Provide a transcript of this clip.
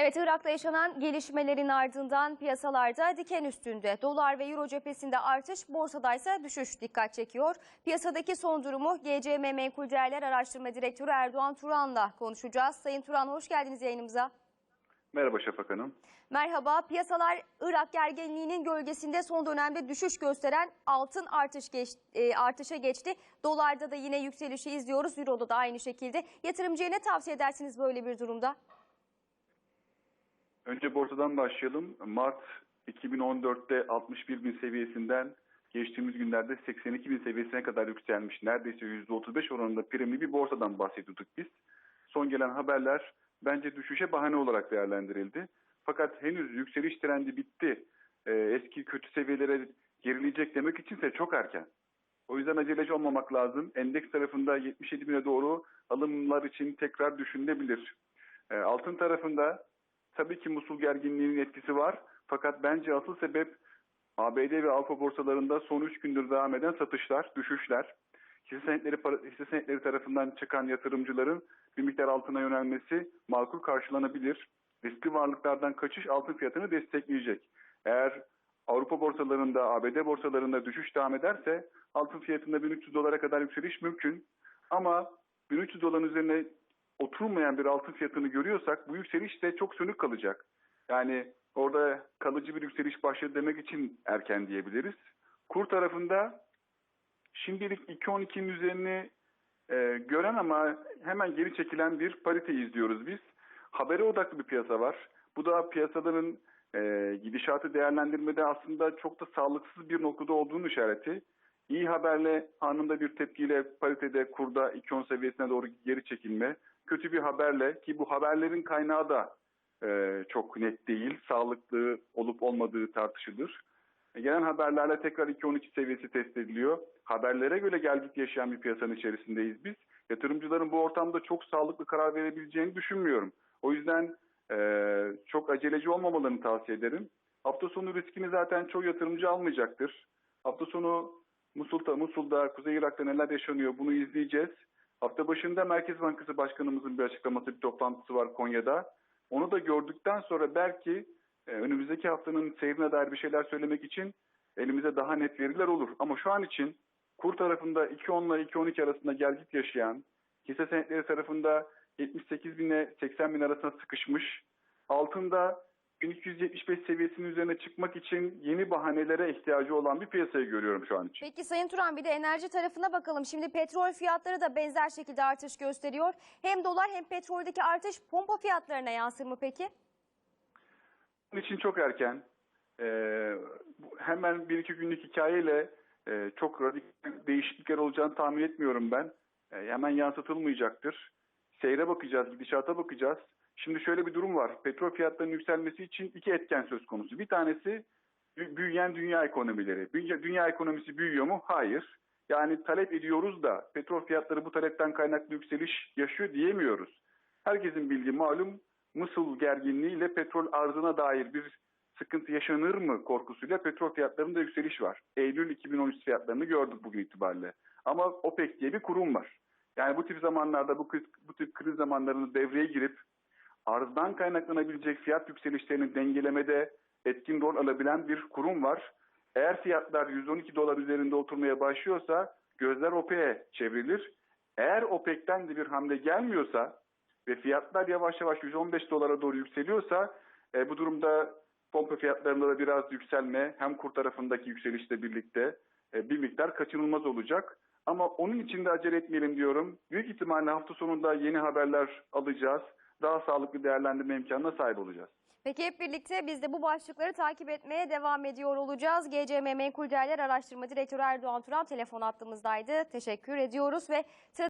Evet Irak'ta yaşanan gelişmelerin ardından piyasalarda diken üstünde. Dolar ve euro cephesinde artış, borsadaysa düşüş dikkat çekiyor. Piyasadaki son durumu GCM Menkul Değerler Araştırma Direktörü Erdoğan Turan'la konuşacağız. Sayın Turan hoş geldiniz yayınımıza. Merhaba Şafak Hanım. Merhaba. Piyasalar Irak gerginliğinin gölgesinde son dönemde düşüş gösteren altın artış geç, e, artışa geçti. Dolarda da yine yükselişi izliyoruz. Euro'da da aynı şekilde. Yatırımcıya ne tavsiye edersiniz böyle bir durumda? Önce borsadan başlayalım. Mart 2014'te 61 bin seviyesinden geçtiğimiz günlerde 82 bin seviyesine kadar yükselmiş. Neredeyse %35 oranında primli bir borsadan bahsediyorduk biz. Son gelen haberler bence düşüşe bahane olarak değerlendirildi. Fakat henüz yükseliş trendi bitti. Ee, eski kötü seviyelere gerileyecek demek içinse çok erken. O yüzden aceleci olmamak lazım. Endeks tarafında 77 bine doğru alımlar için tekrar düşünülebilir. Ee, altın tarafında tabii ki Musul gerginliğinin etkisi var. Fakat bence asıl sebep ABD ve Avrupa borsalarında son 3 gündür devam eden satışlar, düşüşler. Hisse senetleri, hisse senetleri tarafından çıkan yatırımcıların bir miktar altına yönelmesi makul karşılanabilir. Riskli varlıklardan kaçış altın fiyatını destekleyecek. Eğer Avrupa borsalarında, ABD borsalarında düşüş devam ederse altın fiyatında 1300 dolara kadar yükseliş mümkün. Ama 1300 doların üzerine oturmayan bir altın fiyatını görüyorsak bu yükseliş de çok sönük kalacak. Yani orada kalıcı bir yükseliş başladı demek için erken diyebiliriz. Kur tarafında şimdilik 2.12'nin üzerini e, gören ama hemen geri çekilen bir parite izliyoruz biz. Habere odaklı bir piyasa var. Bu da piyasaların e, gidişatı değerlendirmede aslında çok da sağlıksız bir noktada olduğunu işareti. İyi haberle anında bir tepkiyle paritede kurda 2.10 seviyesine doğru geri çekilme. Kötü bir haberle ki bu haberlerin kaynağı da e, çok net değil. Sağlıklı olup olmadığı tartışılır. E, Gelen haberlerle tekrar 2.12 seviyesi test ediliyor. Haberlere göre gelgit yaşayan bir piyasanın içerisindeyiz biz. Yatırımcıların bu ortamda çok sağlıklı karar verebileceğini düşünmüyorum. O yüzden e, çok aceleci olmamalarını tavsiye ederim. Hafta sonu riskini zaten çoğu yatırımcı almayacaktır. Hafta sonu Musul'da, Musul'da, Kuzey Irak'ta neler yaşanıyor bunu izleyeceğiz. Hafta başında Merkez Bankası Başkanımızın bir açıklaması, bir toplantısı var Konya'da. Onu da gördükten sonra belki e, önümüzdeki haftanın seyrine dair bir şeyler söylemek için elimize daha net veriler olur. Ama şu an için kur tarafında 2.10 ile 2.12 arasında gelgit yaşayan, hisse senetleri tarafında 78 bin ile 80 bin arasında sıkışmış, altında 1275 seviyesinin üzerine çıkmak için yeni bahanelere ihtiyacı olan bir piyasayı görüyorum şu an için. Peki Sayın Turan bir de enerji tarafına bakalım. Şimdi petrol fiyatları da benzer şekilde artış gösteriyor. Hem dolar hem petroldeki artış pompa fiyatlarına yansır mı peki? Bunun için çok erken. Ee, hemen bir iki günlük hikayeyle e, çok radikal değişiklikler olacağını tahmin etmiyorum ben. E, hemen yansıtılmayacaktır. Seyre bakacağız, gidişata bakacağız. Şimdi şöyle bir durum var. Petrol fiyatlarının yükselmesi için iki etken söz konusu. Bir tanesi bü- büyüyen dünya ekonomileri. Dünya ekonomisi büyüyor mu? Hayır. Yani talep ediyoruz da petrol fiyatları bu talepten kaynaklı yükseliş yaşıyor diyemiyoruz. Herkesin bildiği malum Mısır gerginliğiyle petrol arzına dair bir sıkıntı yaşanır mı korkusuyla petrol fiyatlarında yükseliş var. Eylül 2013 fiyatlarını gördük bugün itibariyle. Ama OPEC diye bir kurum var. Yani bu tip zamanlarda bu, bu tip kriz zamanlarında devreye girip arzdan kaynaklanabilecek fiyat yükselişlerini dengelemede etkin rol alabilen bir kurum var. Eğer fiyatlar 112 dolar üzerinde oturmaya başlıyorsa gözler OPEC'e çevrilir. Eğer OPEC'ten de bir hamle gelmiyorsa ve fiyatlar yavaş yavaş 115 dolara doğru yükseliyorsa e, bu durumda pompa fiyatlarında da biraz yükselme hem kur tarafındaki yükselişle birlikte e, bir miktar kaçınılmaz olacak. Ama onun için de acele etmeyelim diyorum. Büyük ihtimalle hafta sonunda yeni haberler alacağız. Daha sağlıklı değerlendirme imkanına sahip olacağız. Peki hep birlikte biz de bu başlıkları takip etmeye devam ediyor olacağız. GCM Menkul Değerler Araştırma Direktörü Erdoğan Turan telefon hattımızdaydı. Teşekkür ediyoruz ve